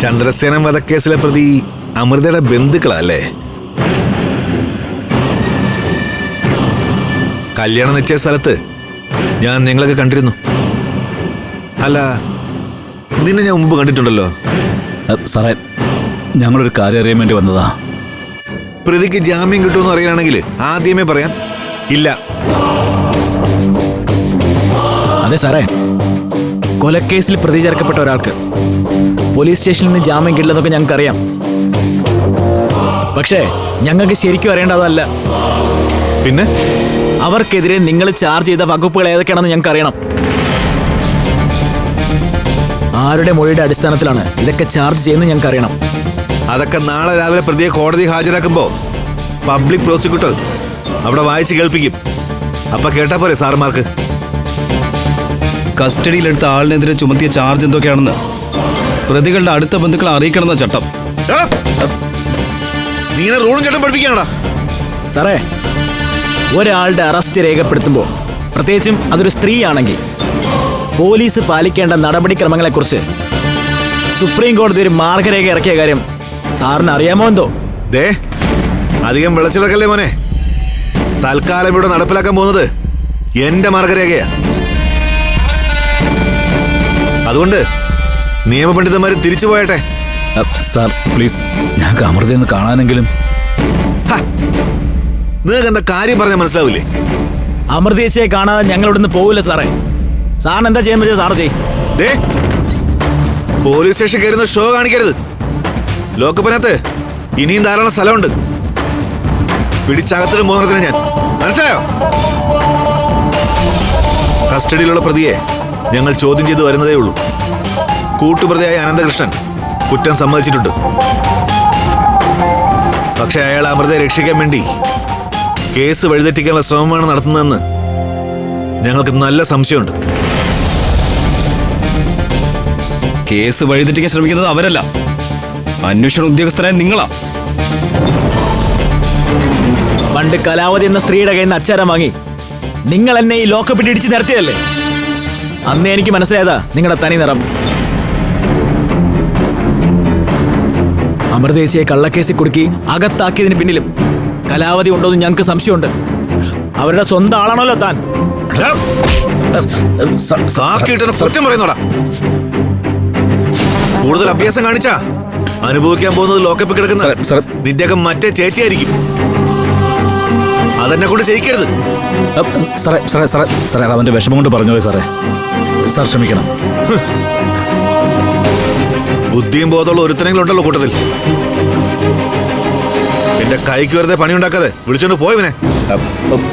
ചന്ദ്രസേനൻ വധക്കേസിലെ പ്രതി അമൃതയുടെ ബന്ധുക്കളല്ലേ? കല്യാണം നിശ്ചയ സ്ഥലത്ത് ഞാൻ നിങ്ങളൊക്കെ കണ്ടിരുന്നു. അല്ല നിന്നെ ഞാൻ മുമ്പ് കണ്ടിട്ടുണ്ടല്ലോ. സാറേ ഞങ്ങളൊരു കാര്യം അറിയാൻ വേണ്ടി വന്നതാ. പ്രതിക്ക് ജാമ്യം കിട്ടുമെന്ന് അറിയാണെങ്കിൽ ആദ്യമേ പറയാം. ഇല്ല. അതെ സാറേ. കൊലക്കേസിൽ പ്രതി ചേർക്കപ്പെട്ട ഒരാൾക്ക്. പോലീസ് സ്റ്റേഷനിൽ നിന്ന് ജാമ്യം കിട്ടില്ലെന്നൊക്കെ ഞങ്ങൾക്ക് അറിയാം പക്ഷേ ഞങ്ങൾക്ക് ശരിക്കും അറിയേണ്ടതല്ല പിന്നെ? അവർക്കെതിരെ നിങ്ങൾ ചാർജ് ചെയ്ത വകുപ്പുകൾ ഏതൊക്കെയാണെന്ന് ഞങ്ങൾക്ക് അറിയണം ആരുടെ മൊഴിയുടെ അടിസ്ഥാനത്തിലാണ് ഇതൊക്കെ ചാർജ് ചെയ്യുന്നത് ഞങ്ങൾക്ക് അറിയണം അതൊക്കെ നാളെ രാവിലെ പ്രതിയെ കോടതി ഹാജരാക്കുമ്പോ പബ്ലിക് പ്രോസിക്യൂട്ടർ അവിടെ വായിച്ച് കേൾപ്പിക്കും. അപ്പൊ കേട്ടാ പോരെ സാറുമാർക്ക് കസ്റ്റഡിയിലെടുത്ത ആളിനെതിരെ ചുമത്തിയ ചാർജ് എന്തൊക്കെയാണെന്ന് പ്രതികളുടെ അടുത്ത ബന്ധുക്കളെ അറിയിക്കണമെന്ന ചട്ടം. നീനെ റൂളും ചട്ടം പഠിപ്പിക്കാണോ സാറേ ഒരാളുടെ അറസ്റ്റ് രേഖപ്പെടുത്തുമ്പോൾ പ്രത്യേകിച്ചും അതൊരു സ്ത്രീയാണെങ്കിൽ പോലീസ് പാലിക്കേണ്ട നടപടിക്രമങ്ങളെക്കുറിച്ച് സുപ്രീം കോടതി ഒരു മാർഗരേഖ ഇറക്കിയ കാര്യം സാറിന് അറിയാമോ എന്തോ? ദേ അധികം വിളച്ചിലക്കല്ലേ മോനെ? തൽക്കാലം ഇവിടെ നടപ്പിലാക്കാൻ പോകുന്നത് എന്റെ മാർഗരേഖയാ. അതുകൊണ്ട് നിയമപണ്ഡിതന്മാര് തിരിച്ചു പോയട്ടെ. സാർ പ്ലീസ് ഞങ്ങൾക്ക് അമൃതയൊന്ന് കാണാനെങ്കിലും! നിങ്ങൾക്ക് എന്താ കാര്യം പറഞ്ഞ മനസ്സിലാവില്ലേ? അമൃതേശയെ കാണാതെ ഞങ്ങൾ ഇവിടുന്ന് പോവില്ല സാറേ. സാറിന് എന്താ ചെയ്യാൻ പറ്റിയ സാറ് ചെയ്യും ദേ പോലീസ് സ്റ്റേഷൻ കയറുന്ന ഷോ കാണിക്കരുത്. ലോക്കപ്പനകത്ത് ഇനിയും ധാരാളം സ്ഥലമുണ്ട്. പിടിച്ചകത്തിലും മൂന്നത്തിന് ഞാൻ. മനസ്സിലായോ? കസ്റ്റഡിയിലുള്ള പ്രതിയെ ഞങ്ങൾ ചോദ്യം ചെയ്ത് വരുന്നതേ ഉള്ളൂ. കൂട്ടുപ്രതിയായ അനന്തകൃഷ്ണൻ കുറ്റം സമ്മതിച്ചിട്ടുണ്ട്. പക്ഷെ അയാൾ അമൃതയെ രക്ഷിക്കാൻ വേണ്ടി കേസ് വഴിതെറ്റിക്കാനുള്ള ശ്രമമാണ് നടത്തുന്നതെന്ന് ഞങ്ങൾക്ക് നല്ല സംശയമുണ്ട്. കേസ് വഴിതെറ്റിക്കാൻ ശ്രമിക്കുന്നത് അവരല്ല. അന്വേഷണ ഉദ്യോഗസ്ഥരായ നിങ്ങളാ. പണ്ട് കലാവതി എന്ന സ്ത്രീയുടെ കയ്യിൽ നിന്ന് അച്ചാരം വാങ്ങി. നിങ്ങൾ എന്നെ ഈ ലോക്കപ്പിട്ട് ഇടിച്ച് അന്നേ അന്ന് എനിക്ക് മനസ്സിലായതാ നിങ്ങളുടെ തനി നിറം. അമൃതേശിയെ കള്ളക്കേസിൽ കുടുക്കി അകത്താക്കിയതിന് പിന്നിലും കലാവതി ഉണ്ടോന്ന് ഞങ്ങൾക്ക് സംശയമുണ്ട്. അവരുടെ സ്വന്തം ആളാണല്ലോ താൻ. കുറ്റം പറയുന്നോടാ. കൂടുതൽ അഭ്യാസം കാണിച്ചാ? അനുഭവിക്കാൻ പോകുന്നത് ലോക്കപ്പിൽ കിടക്കുന്ന. നിന്റെയൊക്കെ മറ്റേ ചേച്ചിയായിരിക്കും. അതെന്നെ കൊണ്ട് ചെയ്യിക്കരുത്. സാറേ സാറേ സാറേ സാറേ അത് അവന്റെ വിഷമം കൊണ്ട് പറഞ്ഞു പോയി സാറേ. സാർ ക്ഷമിക്കണം. ബുദ്ധിയും ബോധമുള്ള ഒരുത്തനെങ്കിലും ഉണ്ടല്ലോ കൂട്ടത്തിൽ. എന്റെ കൈക്ക് വെറുതെ പണി ഉണ്ടാക്കാതെ വിളിച്ചോണ്ട് പോയവനെ അ, അ,